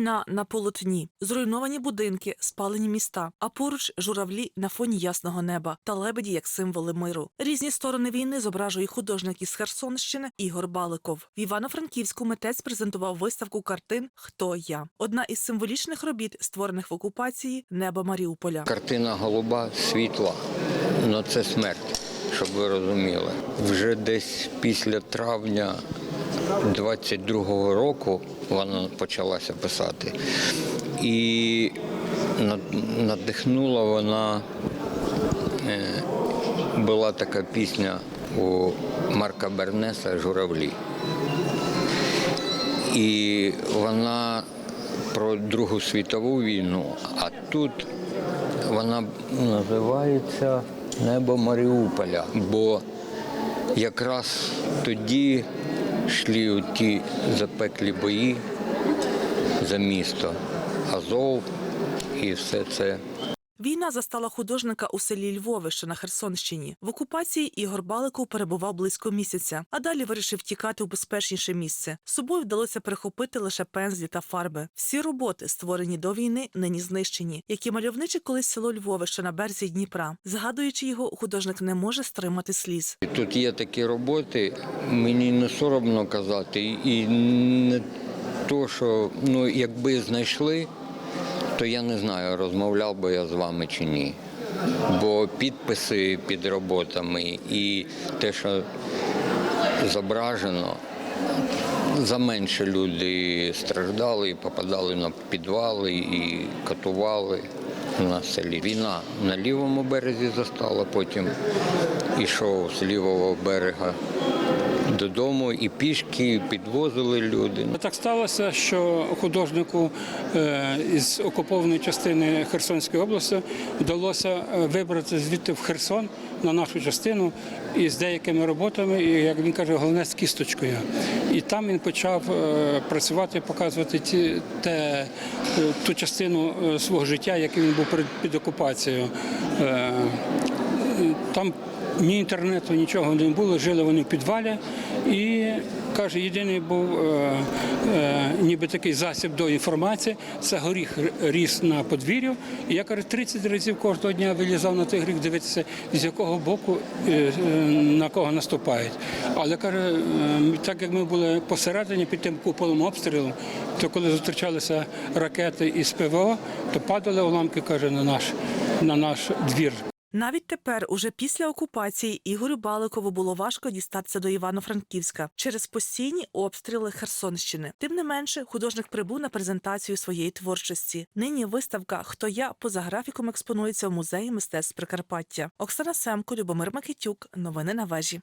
Війна на полотні, зруйновані будинки, спалені міста, а поруч журавлі на фоні ясного неба та лебеді як символи миру. Різні сторони війни зображує художник із Херсонщини Ігор Баликов. В Івано-Франківську митець презентував виставку картин Хто я. Одна із символічних робіт, створених в окупації Небо Маріуполя. Картина голуба світла, ну це смерть, щоб ви розуміли. Вже десь після травня 22-го року вона почалася писати. І надихнула вона. е, Була така пісня у Марка Бернеса Журавлі. І вона про Другу світову війну, а тут вона називається Небо Маріуполя. Бо якраз тоді йшли ті запеклі бої за місто, Азов і все це. Війна застала художника у селі Львове, що на Херсонщині. В окупації Ігор Баликов перебував близько місяця, а далі вирішив тікати у безпечніше місце. З собою вдалося прихопити лише пензлі та фарби. Всі роботи, створені до війни, нині знищені, які мальовниче колись село Львове, що на березі Дніпра. Згадуючи його, художник не може стримати сліз. Тут є такі роботи, мені не соромно казати, і не то, що ну, якби знайшли, то я не знаю, розмовляв би я з вами чи ні. Бо підписи під роботами і те, що зображено, за менше люди страждали і попадали на підвали і катували на селі. Війна на лівому березі застала, потім ішов з лівого берега додому і пішки підвозили люди. Так сталося, що художнику е, із окупованої частини Херсонської області вдалося е, вибрати звідти в Херсон на нашу частину із деякими роботами, і як він каже, головне з кісточкою. І там він почав е, працювати, показувати ті, те, ту частину свого життя, який він був під окупацією. Там ні інтернету, нічого не було, жили вони в підвалі. І каже, єдиний був е, е, ніби такий засіб до інформації. Це горіх ріс на подвір'ю. І я каже, 30 разів кожного дня вилізав на той горіх дивитися, з якого боку е, е, на кого наступають. Але каже, е, так як ми були посередині під тим куполом обстрілу, то коли зустрічалися ракети із ПВО, то падали уламки, каже, на наш, на наш двір. Навіть тепер, уже після окупації, Ігорю Баликову було важко дістатися до Івано-Франківська через постійні обстріли Херсонщини. Тим не менше, художник прибув на презентацію своєї творчості. Нині виставка Хто я поза графіком експонується в музеї мистецтв Прикарпаття. Оксана Семко, Любомир Макітюк. Новини на вежі.